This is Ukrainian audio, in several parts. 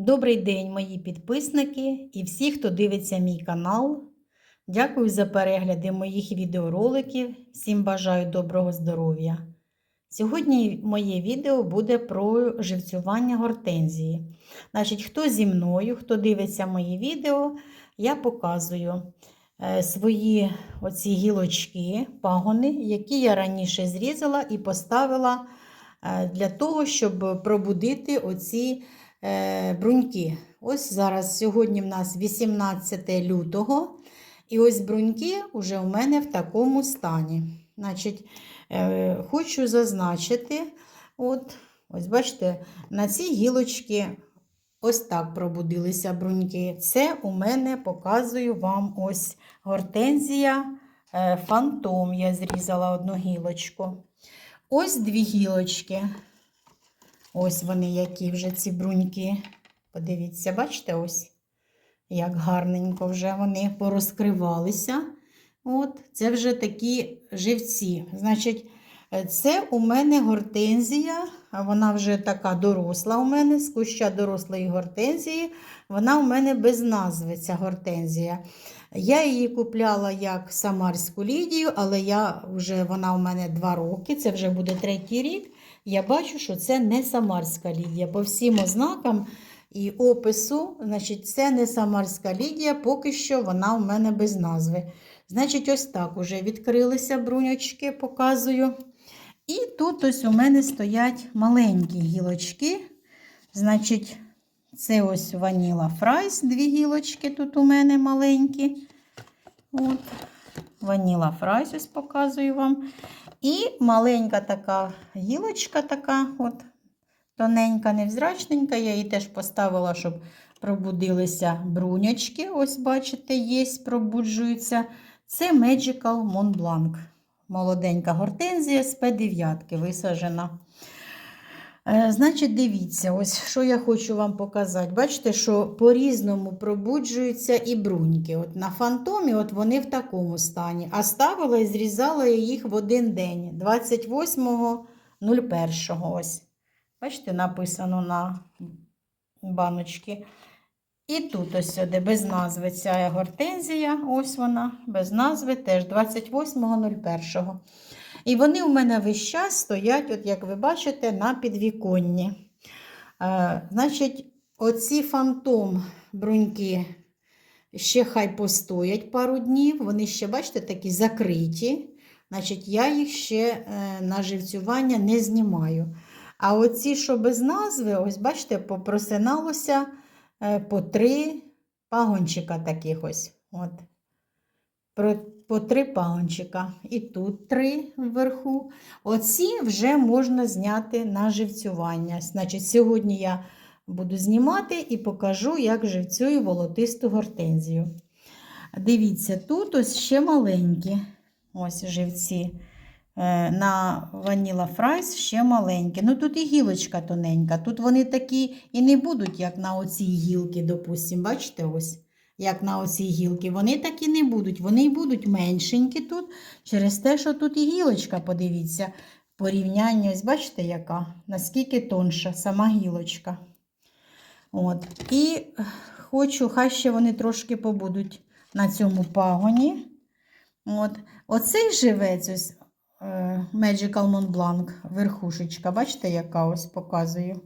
Добрий день, мої підписники і всі, хто дивиться мій канал. Дякую за перегляди моїх відеороликів. Всім бажаю доброго здоров'я. Сьогодні моє відео буде про живцювання гортензії. Значить, хто зі мною, хто дивиться мої відео, я показую е, свої оці гілочки, пагони, які я раніше зрізала і поставила е, для того, щоб пробудити оці бруньки. Ось зараз сьогодні в нас 18 лютого. І ось бруньки вже у мене в такому стані. Значить, е, Хочу зазначити, от, ось бачите, на ці гілочки ось так пробудилися бруньки. Це у мене показую вам ось гортензія е, фантом. Я зрізала одну гілочку. Ось дві гілочки. Ось вони, які вже ці бруньки. Подивіться, бачите, ось як гарненько вже вони порозкривалися. От, Це вже такі живці. Значить, це у мене гортензія, вона вже така доросла у мене, з куща дорослої гортензії. Вона у мене без назви, ця гортензія. Я її купляла як самарську лідію, але я вже, вона у мене два роки, це вже буде третій рік. Я бачу, що це не самарська лідія. По всім ознакам і опису, значить, це не самарська лідія, поки що вона у мене без назви. Значить, ось так уже відкрилися бруньочки, показую. І тут ось у мене стоять маленькі гілочки. Значить, це ось ваніла фрайс, дві гілочки тут у мене маленькі. От. Ваніла фрайс, ось показую вам. І маленька така гілочка, така от, тоненька, невзрачненька. Я її теж поставила, щоб пробудилися брунячки. Ось, бачите, є, пробуджуються. Це Magical Mont Blanc. Молоденька гортензія з П9 висаджена. Е, Значить, дивіться, ось що я хочу вам показати. Бачите, що по-різному пробуджуються і бруньки. От На фантомі от вони в такому стані. А ставила і зрізала я їх в один день, 28.01. Ось. Бачите, написано на баночці. І тут ось сюди без назви ця гортензія, ось вона, без назви, теж 28.01. І вони у мене весь час стоять, от як ви бачите, на підвіконні. Е, Значить, оці фантом бруньки ще хай постоять пару днів. Вони ще, бачите, такі закриті. Значить, я їх ще е, на живцювання не знімаю. А оці, що без назви, ось бачите, попросиналося е, по три пагончика таких ось. От. По три пагончика. І тут три вверху. Оці вже можна зняти на живцювання. Значить, сьогодні я буду знімати і покажу, як живцюю волотисту гортензію. Дивіться, тут ось ще маленькі ось живці. Е, На Vanilla Fries ще маленькі. Ну тут і гілочка тоненька. Тут вони такі і не будуть, як на оцій гілки, допустимо. Бачите, ось, як на оцій гілки. Вони такі не будуть. Вони й будуть меншенькі тут, через те, що тут і гілочка, подивіться, порівняння, ось бачите, яка? Наскільки тонша сама гілочка. От. І хочу, хай ще вони трошки побудуть на цьому пагоні. От. Оцей живець, ось е, Magical Mont Blanc, верхушечка, бачите, яка ось показую.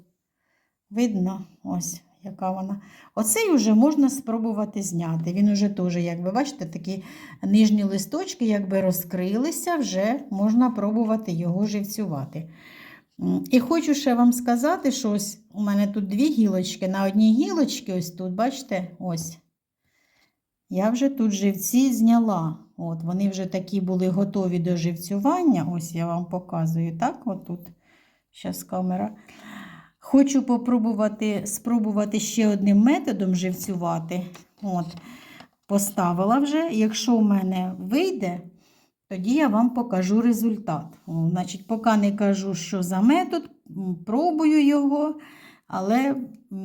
Видно, ось яка вона. Оцей вже можна спробувати зняти. Він уже теж, як ви бачите, такі нижні листочки якби розкрилися, вже можна пробувати його живцювати. І хочу ще вам сказати, що ось у мене тут дві гілочки. На одній гілочці, ось тут, бачите, ось. Я вже тут живці зняла. От, Вони вже такі були готові до живцювання. Ось я вам показую, так? Отут. Зараз камера. Хочу попробувати спробувати ще одним методом живцювати. От. Поставила вже. Якщо в мене вийде, тоді я вам покажу результат. О, значить, Поки не кажу, що за метод, пробую його, але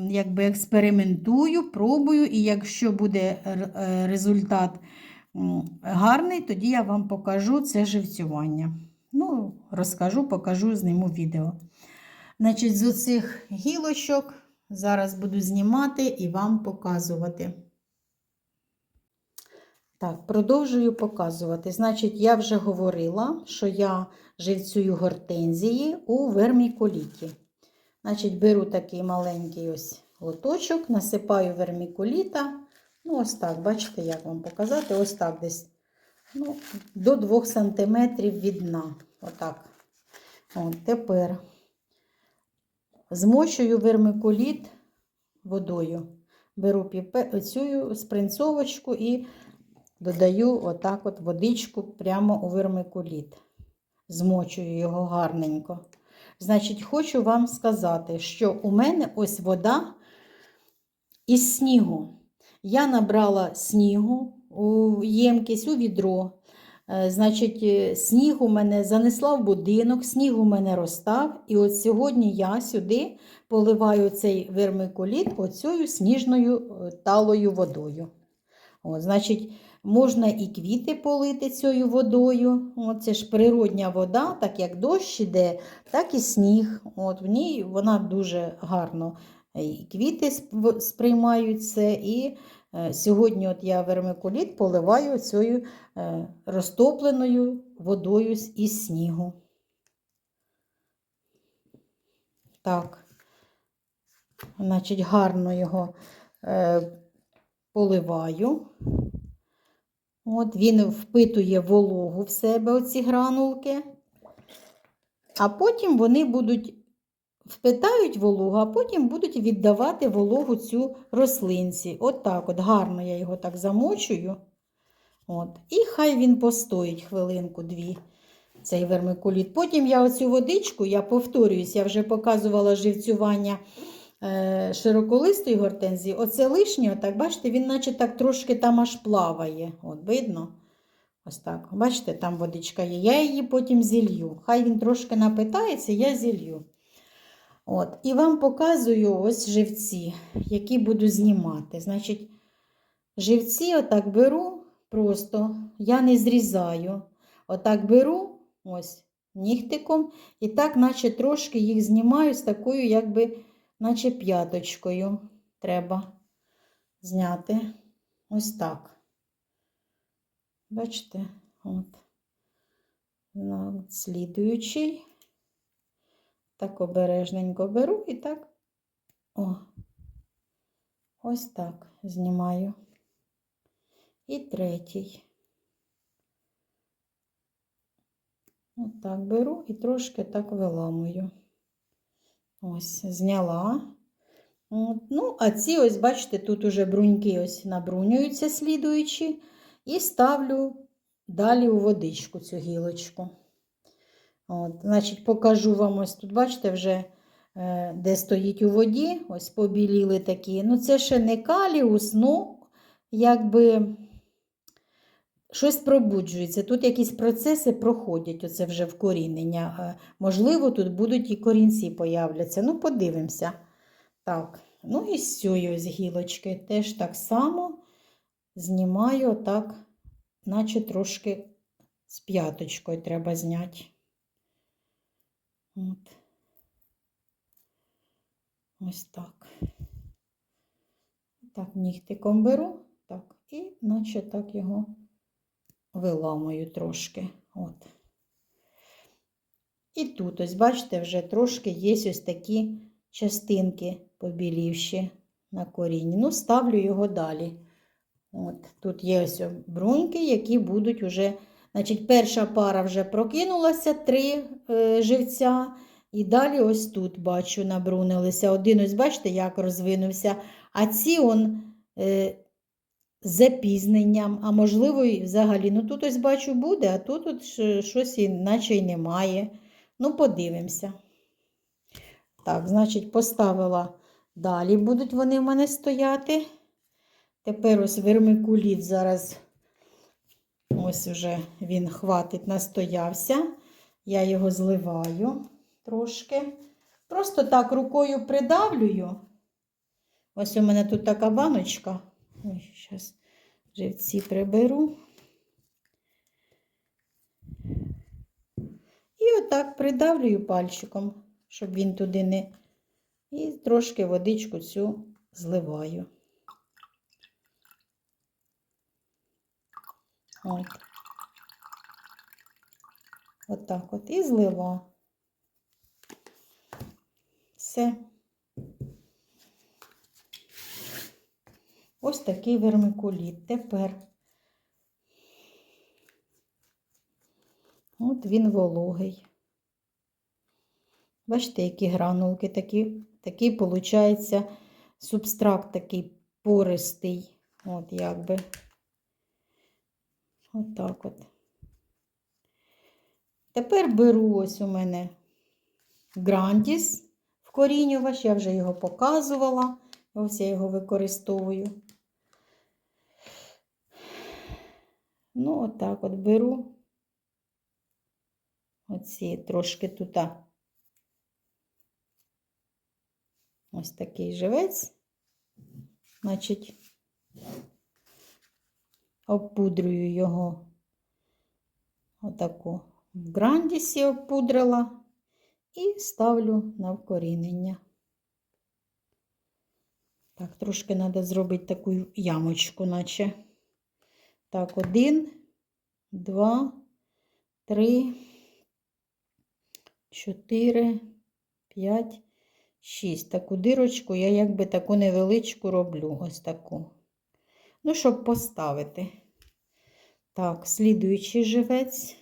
якби експериментую, пробую, і якщо буде е, результат гарний, тоді я вам покажу це живцювання. Ну, розкажу, покажу, зніму відео. Значить, з оцих гілочок Зараз буду знімати і вам показувати. Так, продовжую показувати. Значить, я вже говорила, що я живцюю гортензії у вермікуліті. Значить, беру такий маленький ось лоточок, насипаю вермікуліта. Ну, ось так, бачите, як вам показати? Ось так десь ну, до 2 см від дна. Отак. От, тепер змочую вермикуліт водою. Беру цю спринцовочку і додаю отак от водичку прямо у вермикуліт. Змочую його гарненько. Значить, хочу вам сказати, що у мене ось вода із снігу. Я набрала снігу у ємкість, у відро. Е, Значить, е, сніг у мене занесла в будинок, сніг у мене розстав. І от сьогодні я сюди поливаю цей вермикуліт оцею сніжною е, талою водою. От, значить, можна і квіти полити цією водою. От, це ж природня вода, так як дощ іде, так і сніг. От, в ній вона дуже гарно і квіти сп- сприймають це. І сьогодні от я вермикуліт поливаю цією е, розтопленою водою із снігу. Так, значить, гарно його е, поливаю. От він впитує вологу в себе, оці гранулки. А потім вони будуть впитають вологу, а потім будуть віддавати вологу цю рослинці. От так от гарно я його так замочую. От. І хай він постоїть хвилинку-дві, цей вермикуліт. Потім я оцю водичку, я повторююсь, я вже показувала живцювання е, широколистої гортензії. Оце лишнє, отак, бачите, він наче так трошки там аж плаває. От, видно? Ось так. Бачите, там водичка є. Я її потім зілью. Хай він трошки напитається, я зілью. От. І вам показую ось живці, які буду знімати. Значить, живці отак беру просто, я не зрізаю. Отак беру ось нігтиком, і так, наче трошки їх знімаю з такою, якби, наче п'яточкою. Треба зняти. Ось так. Бачите, от. Слідуючий. Так обережненько беру і так. О, ось так знімаю. І третій. Отак беру і трошки так виламую. Ось, зняла. Ну, а ці, ось, бачите, тут уже бруньки ось набрунюються слідуючі. І ставлю далі у водичку цю гілочку. От, значить, покажу вам ось тут, бачите, вже е, де стоїть у воді, ось побіліли такі. Ну, це ще не каліус, ну, якби щось пробуджується. Тут якісь процеси проходять, оце вже вкорінення. Е, Можливо, тут будуть і корінці появляться. Ну, подивимося. Так, ну і з цієї ось гілочки теж так само знімаю так, наче трошки з п'яточкою треба зняти. От. Ось так. Так, нігтиком беру, так, і наче так його виламую трошки. От. І тут, ось, бачите, вже трошки є ось такі частинки побілівші на корінні. Ну, ставлю його далі. От, тут є ось бруньки, які будуть уже. Значить, перша пара вже прокинулася, три е, живця. І далі ось тут, бачу, набрунилися. Один, ось, бачите, як розвинувся. А ці он е, запізненням, а можливо, і взагалі. Ну, тут ось бачу буде, а тут от щось і наче й немає. Ну, подивимося. Так, значить, поставила далі, будуть вони в мене стояти. Тепер ось вермикуліт зараз, ось вже він хватить, настоявся. Я його зливаю трошки. Просто так рукою придавлюю. Ось у мене тут така баночка. Ой, зараз живці приберу. І отак придавлюю пальчиком, щоб він туди не І трошки водичку цю зливаю. От. Отак от. І злила. Все. Ось такий вермикуліт. Тепер. От він вологий. Бачите, які гранулки такі, такий, виходить, субстракт такий пористий. От якби. Отак от. Тепер беру ось у мене грандіс вкорінювач, я вже його показувала. Ось я його використовую. Ну, отак от беру. Оці трошки тут. Ось такий живець. Значить, обпудрюю його. Отаку в грандісі обпудрила і ставлю на вкорінення. Так, трошки треба зробити таку ямочку, наче. Так, один, два, три, чотири, п'ять, шість. Таку дирочку я якби таку невеличку роблю. Ось таку. Ну, щоб поставити. Так, слідуючий живець.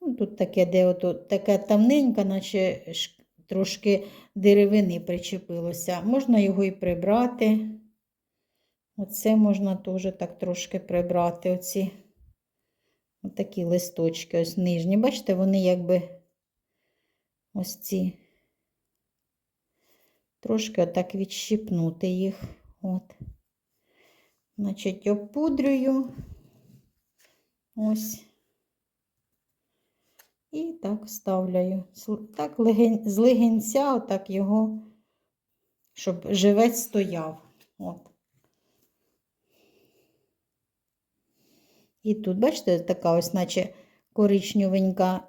Ну, тут таке, де ото, таке тамненьке, наче трошки деревини причепилося. Можна його і прибрати. Оце можна теж так трошки прибрати. Оці отакі листочки, ось нижні. Бачите, вони якби ось ці. Трошки отак відщипнути їх. От. Значить, опудрюю. Ось. І так ставляю. Так з легенця, отак його, щоб живець стояв. От. І тут, бачите, така ось, наче коричневенька,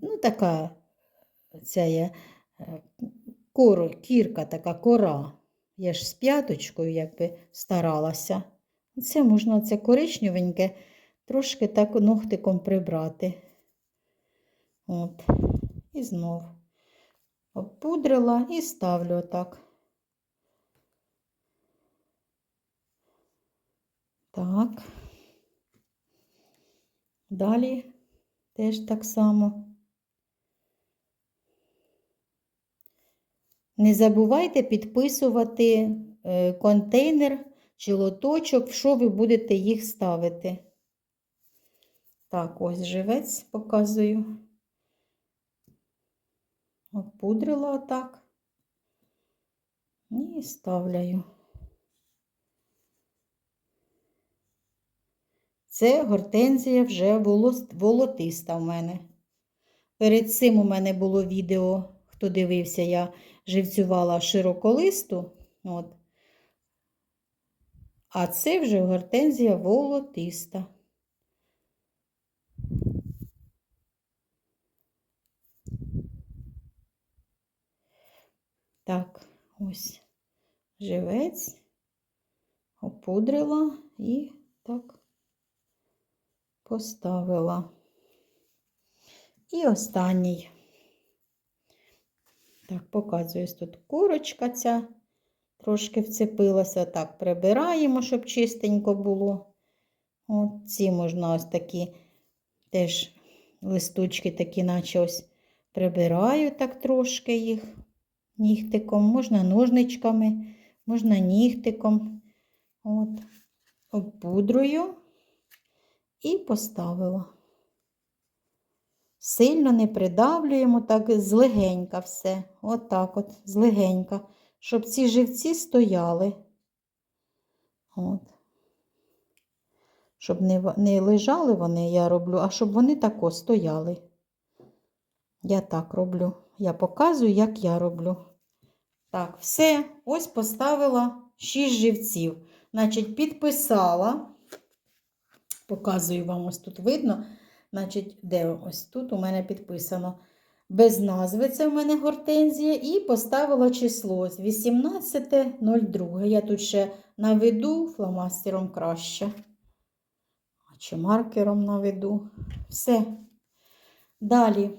ну, така ця є е, кірка, така кора. Я ж з п'яточкою якби старалася. Це можна це коричневеньке трошки так ногтиком прибрати. От. І знов обпудрила і ставлю отак. Так. Далі теж так само. Не забувайте підписувати е, контейнер чи лоточок, в що ви будете їх ставити. Так, ось живець показую. Опудрила отак. І ставляю. Це гортензія вже волотиста в мене. Перед цим у мене було відео, хто дивився, я живцювала широколисту. От. А це вже гортензія волотиста. Так, ось живець, опудрила і так поставила. І останній. Так, показую, тут курочка ця трошки вцепилася. Так, прибираємо, щоб чистенько було. От ці можна ось такі теж листочки, такі, наче ось прибираю так трошки їх нігтиком, можна ножничками, можна нігтиком. От, обпудрую і поставила. Сильно не придавлюємо, так злегенька все. Отак от, злегенька, щоб ці живці стояли. От. Щоб не, не лежали вони, я роблю, а щоб вони тако стояли. Я так роблю. Я показую, як я роблю. Так, все. Ось поставила 6 живців. Значить, підписала. Показую вам, ось тут видно. Значить, де ось тут у мене підписано. без назви, це в мене гортензія, і поставила число з 18.02. Я тут ще наведу фломастером краще. А чи маркером наведу. Все. Далі.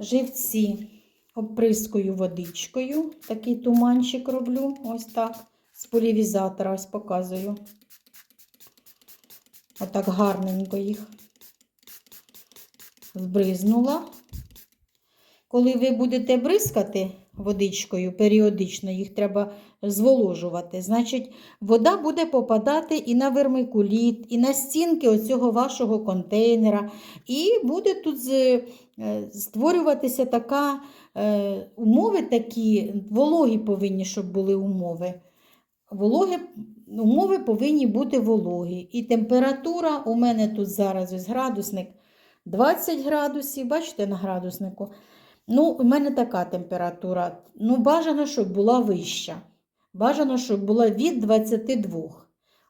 Живці оприскую водичкою. Такий туманчик роблю. Ось так. З полівізатора ось показую. Отак гарненько їх збризнула. Коли ви будете бризкати водичкою, періодично їх треба зволожувати, значить, вода буде попадати і на вермикуліт, і на стінки оцього вашого контейнера. І буде тут е, створюватися така е, умови такі, вологі повинні, щоб були умови. Вологи, умови повинні бути вологі. І температура у мене тут зараз ось градусник 20 градусів, бачите на градуснику. Ну, у мене така температура. Ну, бажано, щоб була вища. Бажано, щоб була від 22.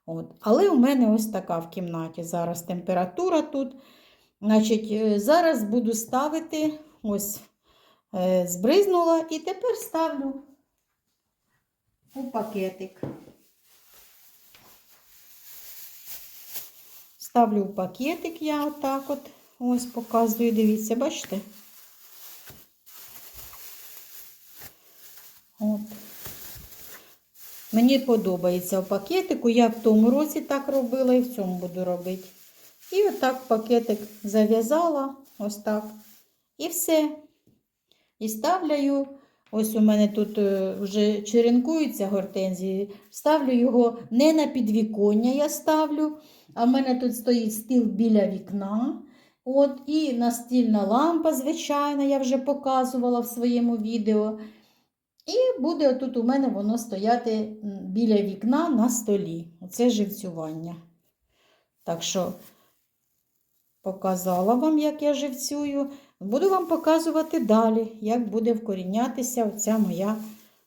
От. Але у мене ось така в кімнаті зараз температура тут. Значить, е, зараз буду ставити, ось е, збризнула, і тепер ставлю у пакетик. Ставлю в пакетик я отак от. Ось показую, дивіться, бачите? От. Мені подобається в пакетику. Я в тому році так робила і в цьому буду робити. І отак пакетик зав'язала, ось так. І все. І ставлю. Ось у мене тут е, вже черенкуються гортензії. Ставлю його не на підвіконня, я ставлю. А в мене тут стоїть стіл біля вікна. От, і настільна лампа, звичайна, я вже показувала в своєму відео. І буде тут у мене воно стояти біля вікна на столі. Оце живцювання. Так що показала вам, як я живцюю. Буду вам показувати далі, як буде вкорінятися оця моя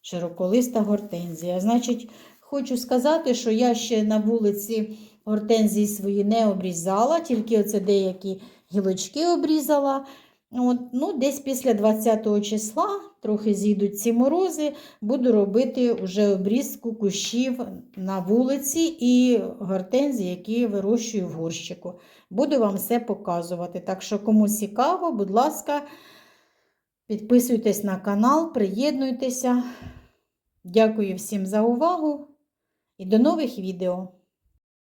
широколиста гортензія. Значить, хочу сказати, що я ще на вулиці гортензії свої не обрізала, тільки оце деякі гілочки обрізала. От, ну, Десь після 20 числа, трохи зійдуть ці морози, буду робити вже обрізку кущів на вулиці і гортензії, які вирощую в горщику. Буду вам все показувати. Так що, кому цікаво, будь ласка, підписуйтесь на канал, приєднуйтеся. Дякую всім за увагу і до нових відео!